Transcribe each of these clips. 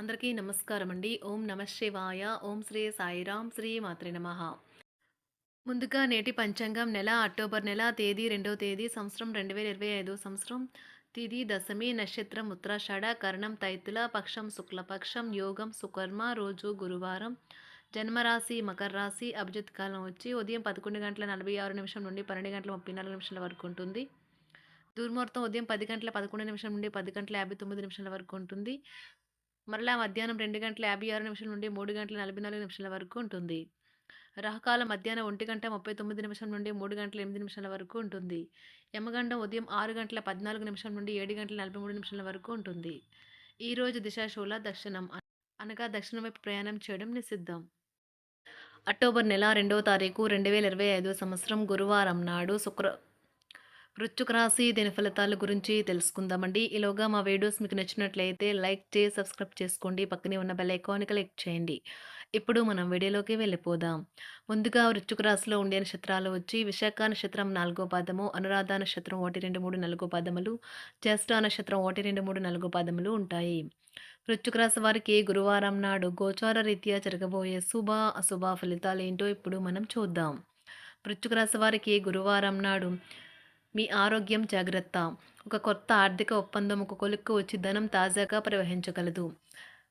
అందరికీ నమస్కారం అండి ఓం నమ శివాయ. ఓం శ్రీ సాయిరాం శ్రీ మాత్రే నమ. ముందుగా నేటి పంచాంగం నెల అక్టోబర్ నెల తేదీ రెండవ తేదీ సంవత్సరం రెండు వేల ఇరవై ఐదో సంవత్సరం. తిది దశమి నక్షత్రం ఉత్తరాషాఢ కరణం తైతుల పక్షం శుక్లపక్షం యోగం సుకర్మ రోజు గురువారం. జన్మరాశి మకర రాశి అభిజిత్ కాలం వచ్చి ఉదయం పదకొండు గంటల నలభై ఆరు నిమిషం నుండి పన్నెండు గంటల ముప్పై నాలుగు నిమిషాల వరకు ఉంటుంది. దుర్ముహూర్తం ఉదయం పది గంటల పదకొండు నిమిషం నుండి పది గంటల యాభై తొమ్మిది నిమిషాల వరకు ఉంటుంది. మరలా మధ్యాహ్నం రెండు గంటల యాభై ఆరు నిమిషం నుండి మూడు గంటల నలభై నాలుగు నిమిషాల వరకు ఉంటుంది. రహకాలం మధ్యాహ్నం ఒంటి గంట ముప్పై తొమ్మిది నిమిషం నుండి మూడు గంటల ఎనిమిది నిమిషాల వరకు ఉంటుంది. యమగండం ఉదయం ఆరు గంటల పద్నాలుగు నిమిషం నుండి ఏడు గంటల నలభై మూడు నిమిషాల వరకు ఉంటుంది. ఈరోజు దిశాశూల దక్షిణం అనగా దక్షిణం వైపు ప్రయాణం చేయడం నిషిద్ధం. అక్టోబర్ నెల రెండవ తారీఖు రెండు వేల ఇరవై ఐదో సంవత్సరం గురువారం నాడు శుక్ర వృశ్చిక రాశి దీని ఫలితాల గురించి తెలుసుకుందామండి. ఈలోగా మా వీడియోస్ మీకు నచ్చినట్లయితే లైక్ చేసి సబ్స్క్రైబ్ చేసుకోండి. పక్కనే ఉన్న బెల్ ఐకాన్ క్లిక్ చేయండి. ఇప్పుడు మనం వీడియోలోకి వెళ్ళిపోదాం. ముందుగా వృశ్చిక రాశిలో ఉండే నక్షత్రాలు వచ్చి విశాఖ నక్షత్రం నాలుగో పాదము అనురాధ నక్షత్రం ఒకటి రెండు మూడు నాలుగో పాదములు జ్యేష్ఠ నక్షత్రం ఒకటి రెండు మూడు నాలుగో పాదములు ఉంటాయి. వృశ్చిక రాశి వారికి గురువారం నాడు గోచార రీత్యా జరగబోయే శుభ అశుభ ఫలితాలు ఏంటో ఇప్పుడు మనం చూద్దాం. వృశ్చిక రాశి వారికి గురువారం నాడు మీ ఆరోగ్యం జాగ్రత్త. ఒక కొత్త ఆర్థిక ఒప్పందం ఒక కొలుక్కు వచ్చి ధనం తాజాగా ప్రవహించగలదు.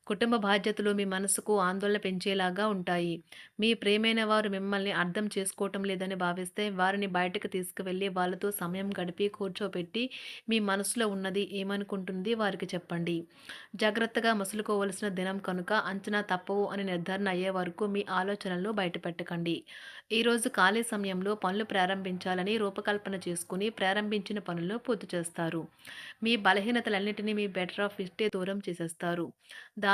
కుటుంబ బాధ్యతలు మీ మనసుకు ఆందోళన పెంచేలాగా ఉంటాయి. మీ ప్రేమైన వారు మిమ్మల్ని అర్థం చేసుకోవటం లేదని భావిస్తే వారిని బయటకు తీసుకువెళ్ళి వాళ్ళతో సమయం గడిపి కూర్చోపెట్టి మీ మనసులో ఉన్నది ఏమనుకుంటుంది వారికి చెప్పండి. జాగ్రత్తగా మసులుకోవలసిన దినం కనుక అంచనా తప్పవు అని నిర్ధారణ అయ్యే వరకు మీ ఆలోచనలను బయటపెట్టకండి. ఈరోజు ఖాళీ సమయంలో పనులు ప్రారంభించాలని రూపకల్పన చేసుకుని ప్రారంభించిన పనులు పూర్తి చేస్తారు. మీ బలహీనతలన్నింటినీ మీ బెటర్ ఆఫ్ ఇష్టే దూరం చేసేస్తారు.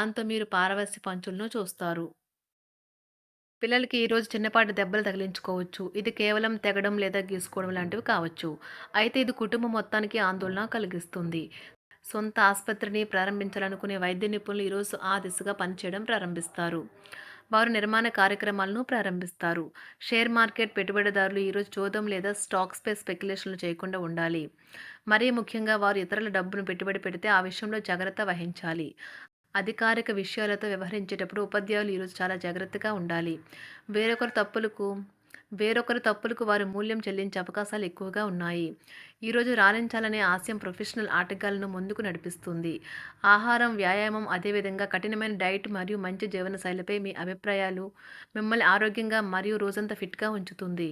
దాంతో మీరు పారవస్య పంచులను చూస్తారు. పిల్లలకి ఈరోజు చిన్నపాటి దెబ్బలు తగిలించుకోవచ్చు. ఇది కేవలం తెగడం లేదా గీసుకోవడం లాంటివి కావచ్చు. అయితే ఇది కుటుంబం మొత్తానికి ఆందోళన కలిగిస్తుంది. సొంత ఆసుపత్రిని ప్రారంభించాలనుకునే వైద్య నిపుణులు ఈరోజు ఆ దిశగా పనిచేయడం ప్రారంభిస్తారు. వారు నిర్మాణ కార్యక్రమాలను ప్రారంభిస్తారు. షేర్ మార్కెట్ పెట్టుబడిదారులు ఈరోజు చూద్దాం లేదా స్టాక్స్పై స్పెక్యులేషన్లు చేయకుండా ఉండాలి. మరీ ముఖ్యంగా వారు ఇతరుల డబ్బును పెట్టుబడి పెడితే ఆ విషయంలో జాగ్రత్త వహించాలి. అధికారిక విషయాలతో వ్యవహరించేటప్పుడు ఉపాధ్యాయులు ఈరోజు చాలా జాగ్రత్తగా ఉండాలి. వేరొకరు తప్పులకు వేరొకరి తప్పులకు వారి మూల్యం చెల్లించే అవకాశాలు ఎక్కువగా ఉన్నాయి. ఈరోజు రాణించాలనే ఆశయం ప్రొఫెషనల్ ఆటగాళ్ళను ముందుకు నడిపిస్తుంది. ఆహారం వ్యాయామం అదేవిధంగా కఠినమైన డైట్ మరియు మంచి జీవనశైలిపై మీ అభిప్రాయాలు మిమ్మల్ని ఆరోగ్యంగా మరియు రోజంతా ఫిట్గా ఉంచుతుంది.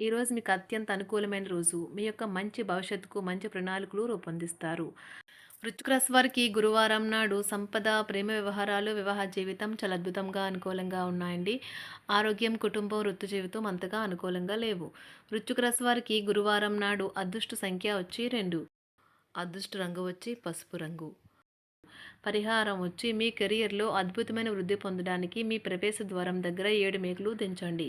ఈరోజు మీకు అత్యంత అనుకూలమైన రోజు. మీ యొక్క మంచి భవిష్యత్తుకు మంచి ప్రణాళికలు రూపొందిస్తారు. రుచుక్రస్ వారికి గురువారం నాడు సంపద ప్రేమ వ్యవహారాలు వివాహ జీవితం చాలా అద్భుతంగా అనుకూలంగా ఉన్నాయండి. ఆరోగ్యం కుటుంబం వృత్తి జీవితం అంతగా అనుకూలంగా లేవు. రుచుక్రస్ వారికి గురువారం నాడు అదృష్ట సంఖ్య వచ్చి రెండు. అదృష్ట రంగు వచ్చి పసుపు రంగు. పరిహారం వచ్చి మీ కెరియర్లో అద్భుతమైన వృద్ధి పొందడానికి మీ ప్రవేశ ద్వారం దగ్గర ఏడు మేకులు దించండి.